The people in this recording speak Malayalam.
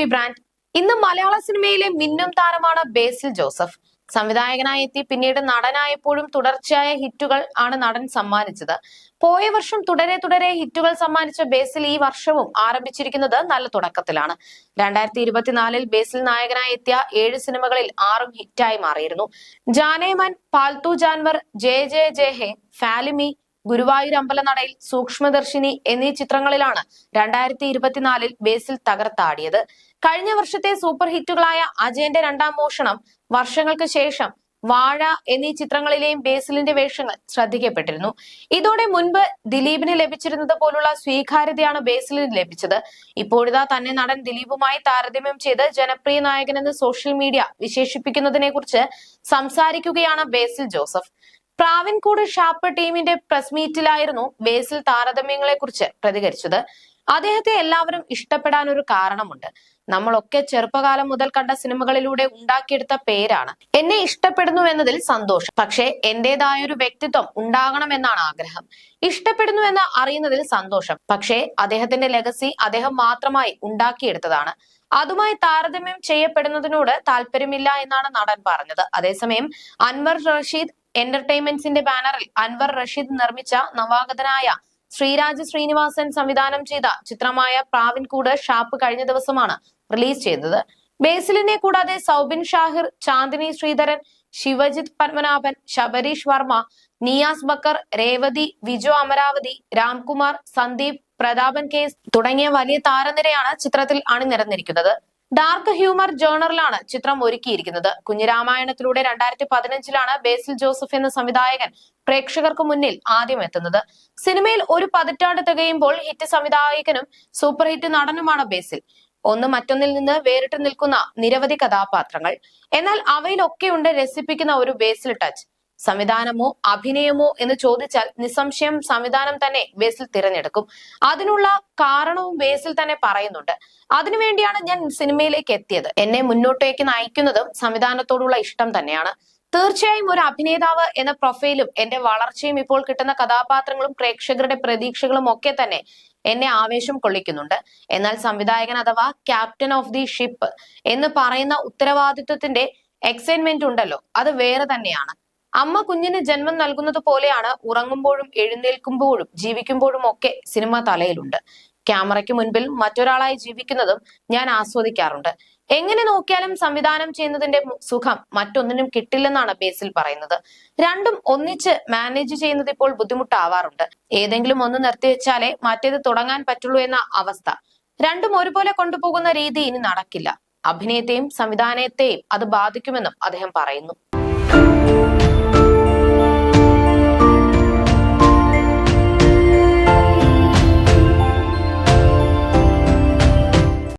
Movie brand. ഇന്ന് മലയാള സിനിമയിലെ മിന്നും താരമാണ് ബേസിൽ ജോസഫ്. സംവിധായകനായി എത്തി പിന്നീട് നടനായപ്പോഴും തുടർച്ചയായ ഹിറ്റുകൾ ആണ് നടൻ സമ്മാനിച്ചത്. പോയ വർഷം തുടരെ തുടരെ ഹിറ്റുകൾ സമ്മാനിച്ച ബേസിൽ ഈ വർഷവും ആരംഭിച്ചിരിക്കുന്നത് നല്ല തുടക്കത്തിലാണ്. രണ്ടായിരത്തി ഇരുപത്തിനാലിൽ ബേസിൽ നായകനായി എത്തിയ ഏഴ് സിനിമകളിൽ ആറും ഹിറ്റായി മാറിയിരുന്നു. ജാനേമൻ പാൽത്തു ജാൻവർ ജെ ജെ ജെ ഹെ ഫാലിമി ഗുരുവായൂർ അമ്പലനടയിൽ സൂക്ഷ്മദർശിനി എന്നീ ചിത്രങ്ങളിലാണ് രണ്ടായിരത്തി ഇരുപത്തിനാലിൽ ബേസിൽ തകർത്താടിയത്. കഴിഞ്ഞ വർഷത്തെ സൂപ്പർ ഹിറ്റുകളായ അജയന്റെ രണ്ടാം മോഷണം വർഷങ്ങൾക്ക് ശേഷം വാഴ എന്നീ ചിത്രങ്ങളിലെയും ബേസിലിന്റെ വേഷങ്ങൾ ശ്രദ്ധിക്കപ്പെട്ടിരുന്നു. ഇതോടെ മുൻപ് ദിലീപിന് ലഭിച്ചിരുന്നത് പോലുള്ള സ്വീകാര്യതയാണ് ബേസിലിന് ലഭിച്ചത്. ഇപ്പോഴിതാ തന്നെ നടൻ ദിലീപുമായി താരതമ്യം ചെയ്ത് ജനപ്രിയ നായകനെന്ന് സോഷ്യൽ മീഡിയ വിശേഷിപ്പിക്കുന്നതിനെ കുറിച്ച് സംസാരിക്കുകയാണ് ബേസിൽ ജോസഫ്. പ്രാവിൻകൂട് ഷാപ്പ് ടീമിന്റെ പ്രസ് മീറ്റിലായിരുന്നു ബേസിൽ താരതമ്യങ്ങളെ കുറിച്ച് പ്രതികരിച്ചത്. അദ്ദേഹത്തെ എല്ലാവരും ഇഷ്ടപ്പെടാൻ ഒരു കാരണമുണ്ട്. നമ്മളൊക്കെ ചെറുപ്പകാലം മുതൽ കണ്ട സിനിമകളിലൂടെ ഉണ്ടാക്കിയെടുത്ത പേരാണ്. എന്നെ ഇഷ്ടപ്പെടുന്നു എന്നതിൽ സന്തോഷം. പക്ഷേ എന്റേതായ ഒരു വ്യക്തിത്വം ഉണ്ടാകണമെന്നാണ് ആഗ്രഹം. ഇഷ്ടപ്പെടുന്നു എന്ന് അറിയുന്നതിൽ സന്തോഷം. പക്ഷേ അദ്ദേഹത്തിന്റെ ലെഗസി അദ്ദേഹം മാത്രമായി ഉണ്ടാക്കിയെടുത്തതാണ്. അതുമായി താരതമ്യം ചെയ്യപ്പെടുന്നതിനോട് താല്പര്യമില്ല എന്നാണ് നടൻ പറഞ്ഞത്. അതേസമയം അൻവർ റഷീദ് എന്റർടൈൻമെന്റ്സിന്റെ ബാനറിൽ അൻവർ റഷീദ് നിർമ്മിച്ച നവാഗതനായ ശ്രീരാജ് ശ്രീനിവാസൻ സംവിധാനം ചെയ്ത ചിത്രമായ പ്രാവിൻകൂട് ഷാപ്പ് കഴിഞ്ഞ ദിവസമാണ് റിലീസ് ചെയ്തത്. ബേസിലിനെ കൂടാതെ സൗബിൻ ഷാഹിർ ചാന്ദിനി ശ്രീധരൻ ശിവജിത് പത്മനാഭൻ ശബരീഷ് വർമ്മ നിയാസ് ബക്കർ രേവതി വിജു അമരാവതി രാംകുമാർ സന്ദീപ് പ്രതാപൻ കേസ് തുടങ്ങിയ വലിയ താരനിരയാണ് ചിത്രത്തിൽ അണിനിരന്നിരിക്കുന്നത്. ഡാർക്ക് ഹ്യൂമർ ജേണറിലാണ് ചിത്രം ഒരുക്കിയിരിക്കുന്നത്. കുഞ്ഞിരാമായണത്തിലൂടെ രണ്ടായിരത്തി പതിനഞ്ചിലാണ് ബേസിൽ ജോസഫ് എന്ന സംവിധായകൻ പ്രേക്ഷകർക്ക് മുന്നിൽ ആദ്യം എത്തുന്നത്. സിനിമയിൽ ഒരു പതിറ്റാണ്ട് തികയുമ്പോൾ ഹിറ്റ് സംവിധായകനും സൂപ്പർ ഹിറ്റ് നടനുമാണ് ബേസിൽ. ഒന്ന് മറ്റൊന്നിൽ നിന്ന് വേറിട്ട് നിൽക്കുന്ന നിരവധി കഥാപാത്രങ്ങൾ. എന്നാൽ അവയിലൊക്കെയുണ്ട് രസിപ്പിക്കുന്ന ഒരു ബേസിൽ ടച്ച്. സംവിധാനമോ അഭിനയമോ എന്ന് ചോദിച്ചാൽ നിസ്സംശയം സംവിധാനം തന്നെ ബേസിൽ തിരഞ്ഞെടുക്കും. അതിനുള്ള കാരണവും ബേസിൽ തന്നെ പറയുന്നുണ്ട്. അതിനുവേണ്ടിയാണ് ഞാൻ സിനിമയിലേക്ക് എത്തിയത്. എന്നെ മുന്നോട്ടേക്ക് നയിക്കുന്നതും സംവിധാനത്തോടുള്ള ഇഷ്ടം തന്നെയാണ്. തീർച്ചയായും ഒരു അഭിനേതാവ് എന്ന പ്രൊഫൈലും എന്റെ വളർച്ചയും ഇപ്പോൾ കിട്ടുന്ന കഥാപാത്രങ്ങളും പ്രേക്ഷകരുടെ പ്രതീക്ഷകളും ഒക്കെ തന്നെ എന്നെ ആവേശം കൊള്ളിക്കുന്നുണ്ട്. എന്നാൽ സംവിധായകൻ അഥവാ ക്യാപ്റ്റൻ ഓഫ് ദി ഷിപ്പ് എന്ന് പറയുന്ന ഉത്തരവാദിത്വത്തിന്റെ എക്സൈൻമെന്റ് ഉണ്ടല്ലോ അത് വേറെ തന്നെയാണ്. അമ്മ കുഞ്ഞിന് ജന്മം നൽകുന്നത് പോലെയാണ് ഉറങ്ങുമ്പോഴും എഴുന്നേൽക്കുമ്പോഴും ജീവിക്കുമ്പോഴും ഒക്കെ സിനിമ തലയിലുണ്ട്. ക്യാമറയ്ക്ക് മുൻപിൽ മറ്റൊരാളായി ജീവിക്കുന്നതും ഞാൻ ആസ്വദിക്കാറുണ്ട്. എങ്ങനെ നോക്കിയാലും സംവിധാനം ചെയ്യുന്നതിന്റെ സുഖം മറ്റൊന്നിനും കിട്ടില്ലെന്നാണ് ബേസിൽ പറയുന്നത്. രണ്ടും ഒന്നിച്ച് മാനേജ് ചെയ്യുന്നത് ഇപ്പോൾ ബുദ്ധിമുട്ടാവാറുണ്ട്. ഏതെങ്കിലും ഒന്ന് നിർത്തിവെച്ചാലേ മറ്റേത് തുടങ്ങാൻ പറ്റുള്ളൂ എന്ന അവസ്ഥ. രണ്ടും ഒരുപോലെ കൊണ്ടുപോകുന്ന രീതി ഇനി നടക്കില്ല. അഭിനയത്തെയും സംവിധാനത്തെയും അത് ബാധിക്കുമെന്നും അദ്ദേഹം പറയുന്നു.